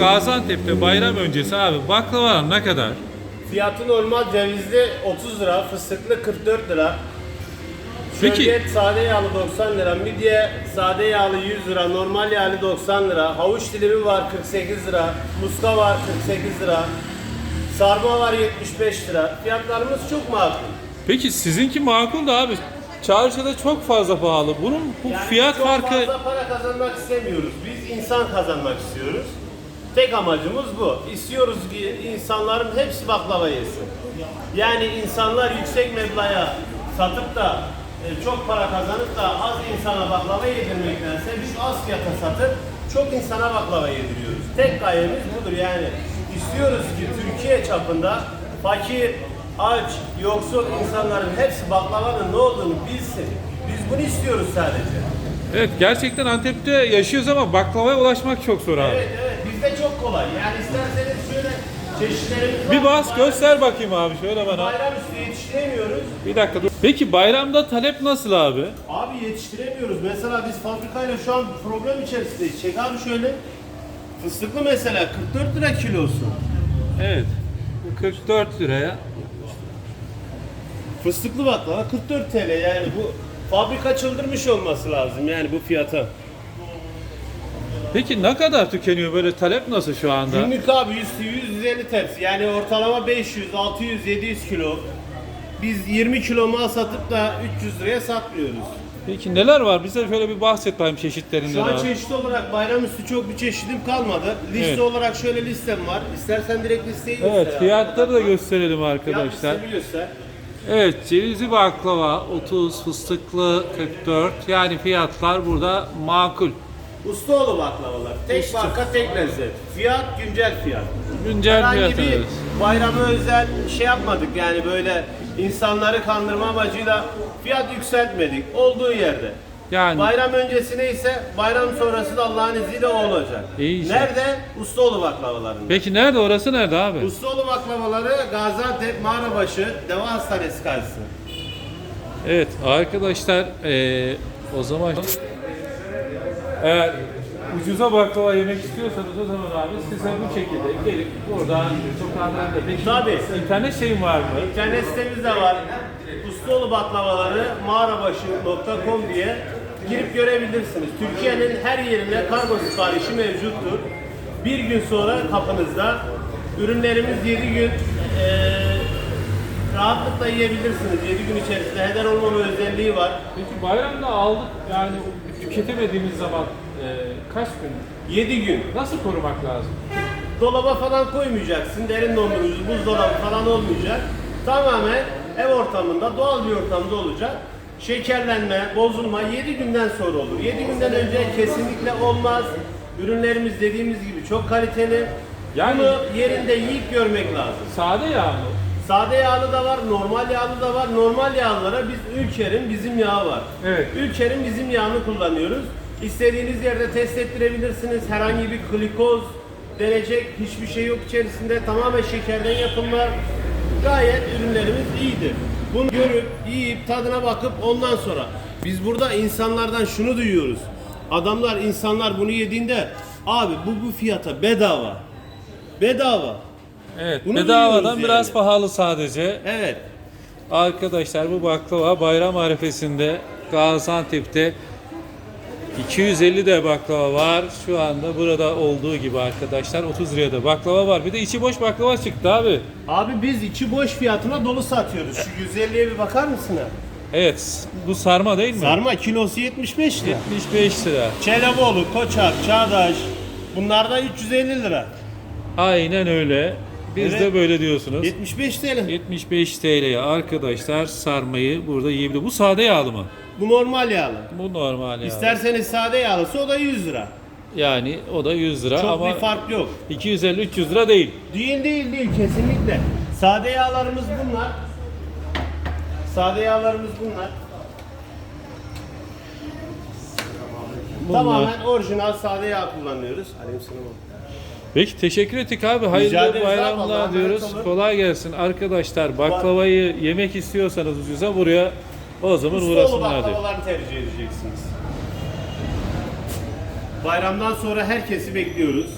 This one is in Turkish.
Gaziantep'te bayram öncesi abi baklavalar ne kadar? Fiyatı normal cevizli 30 lira, fıstıklı 44 lira. Peki- Şöbiyet sade yağlı 90 lira, midye sade yağlı 100 lira, normal yağlı 90 lira, havuç dilimi var 48 lira, muska var 48 lira, sarma var 75 lira. Fiyatlarımız çok makul. Peki sizinki makul da abi. Çarşıda çok fazla pahalı. Bunun bu Yani fiyat çok farkı fazla para kazanmak istemiyoruz. Biz insan kazanmak istiyoruz. Tek amacımız bu. İstiyoruz ki insanların hepsi baklava yesin. Yani insanlar yüksek meblağa satıp da e, çok para kazanıp da az insana baklava yedirmektense biz az fiyata satıp çok insana baklava yediriyoruz. Tek gayemiz budur yani. İstiyoruz ki Türkiye çapında fakir, aç, yoksul insanların hepsi baklavanın ne olduğunu bilsin. Biz bunu istiyoruz sadece. Evet gerçekten Antep'te yaşıyoruz ama baklavaya ulaşmak çok zor abi. Evet evet çok kolay. Yani isterseniz şöyle çeşitlerimiz var. Bir bas göster bakayım abi şöyle bana. Bayram üstü yetiştiremiyoruz. Bir dakika dur. Peki bayramda talep nasıl abi? Abi yetiştiremiyoruz. Mesela biz fabrikayla şu an problem içerisindeyiz. Çek abi şöyle. Fıstıklı mesela 44 lira kilosu. Evet. Bu 44 liraya. Fıstıklı baklava 44 TL yani bu fabrika çıldırmış olması lazım yani bu fiyata. Peki ne kadar tükeniyor böyle talep nasıl şu anda? Günlük abi 100 150 tepsi yani ortalama 500, 600, 700 kilo. Biz 20 kilo mal satıp da 300 liraya satmıyoruz. Peki neler var? Bize şöyle bir bahset bakayım çeşitlerinden Şu an abi. çeşit olarak bayram üstü çok bir çeşidim kalmadı. Liste Evet. olarak şöyle listem var. İstersen direkt listeyi. Evet fiyatları da gösterelim Fiyat arkadaşlar. listemi göster. Evet cevizli baklava 30, fıstıklı 44. Yani fiyatlar burada makul. Ustaoğlu baklavalar. Tek Usta. marka tek lezzet. Fiyat güncel fiyat. Güncel Herhangi fiyat bir evet. bayrama özel şey yapmadık yani böyle insanları kandırma amacıyla fiyat yükseltmedik. Olduğu yerde. Yani Bayram öncesine ise bayram sonrası da Allah'ın izniyle o olacak. İyi işte. Nerede? Ustaoğlu baklavalarında. peki nerede orası nerede abi? Ustaoğlu baklavaları Gaziantep Mağarabaşı Deva Hastanesi karşısı. Evet arkadaşlar eee, o zaman eğer ucuza baklava yemek istiyorsanız o zaman abi size bu şekilde gelip buradan sokağından da peki Tabii. internet şeyin var mı? İnternet sitemiz de var. Ustaoğlu baklavaları mağarabaşı.com diye girip görebilirsiniz. Türkiye'nin her yerine kargo siparişi mevcuttur. Bir gün sonra kapınızda ürünlerimiz 7 gün eee, rahatlıkla yiyebilirsiniz. 7 gün içerisinde heder olmama özelliği var. Peki bayramda aldık yani tüketemediğimiz zaman eee, kaç gün 7 gün. nasıl korumak lazım? Dolaba falan koymayacaksın. Derin dondurucu, buzdolabı falan olmayacak. Tamamen ev ortamında, doğal bir ortamda olacak. Şekerlenme, bozulma 7 günden sonra olur. 7 günden önce kesinlikle olmaz. Ürünlerimiz dediğimiz gibi çok kaliteli. Yani- Bunu yerinde yiyip görmek lazım. Sade yağ mı? Sade yağlı da var, normal yağlı da var. Normal yağlılara biz Ülker'in bizim yağı var. Evet. Ülker'in bizim yağını kullanıyoruz. İstediğiniz yerde test ettirebilirsiniz. Herhangi bir glikoz denecek hiçbir şey yok içerisinde. Tamamen şekerden yapılma. Gayet ürünlerimiz iyidir. Bunu görüp, yiyip, tadına bakıp ondan sonra biz burada insanlardan şunu duyuyoruz. Adamlar, insanlar bunu yediğinde abi bu bu fiyata bedava. Bedava. Evet Bunu bedavadan duyuyoruz biraz yani. pahalı sadece. Evet. Arkadaşlar bu baklava bayram arifesinde Gaziantep'te 250 de baklava var. Şu anda burada olduğu gibi arkadaşlar 30 liraya da baklava var. Bir de içi boş baklava çıktı abi. Abi biz içi boş fiyatına dolu satıyoruz. Şu 150'ye bir bakar mısın ha? Evet bu sarma değil mi? Sarma kilosu 75 lira. 75 lira. Çeleboğlu, Koçak, Çağdaş bunlar da 350 lira. Aynen öyle. Biz Evet. de böyle diyorsunuz. 75 TL. 75 TL'ye arkadaşlar sarmayı burada yiyebilir. Bu sade yağlı mı? Bu normal yağlı. Bu normal yağlı. İsterseniz sade yağlısı o da 100 lira. Yani o da 100 lira Çok ama bir fark yok. 250-300 lira değil. Değil değil değil kesinlikle. Sade yağlarımız bunlar. Sade yağlarımız bunlar. Bunlar. Tamamen orijinal sade yağ kullanıyoruz. Aleykümselam. Peki teşekkür ettik abi. Hayırlı ederiz abi. Allah'a bayramlar emanet diyoruz. olun. Kolay gelsin. Arkadaşlar baklavayı yemek istiyorsanız ucuza buraya o zaman Ustaoğlu uğrasınlar diyor. baklavalarını tercih edeceksiniz. Bayramdan sonra herkesi bekliyoruz.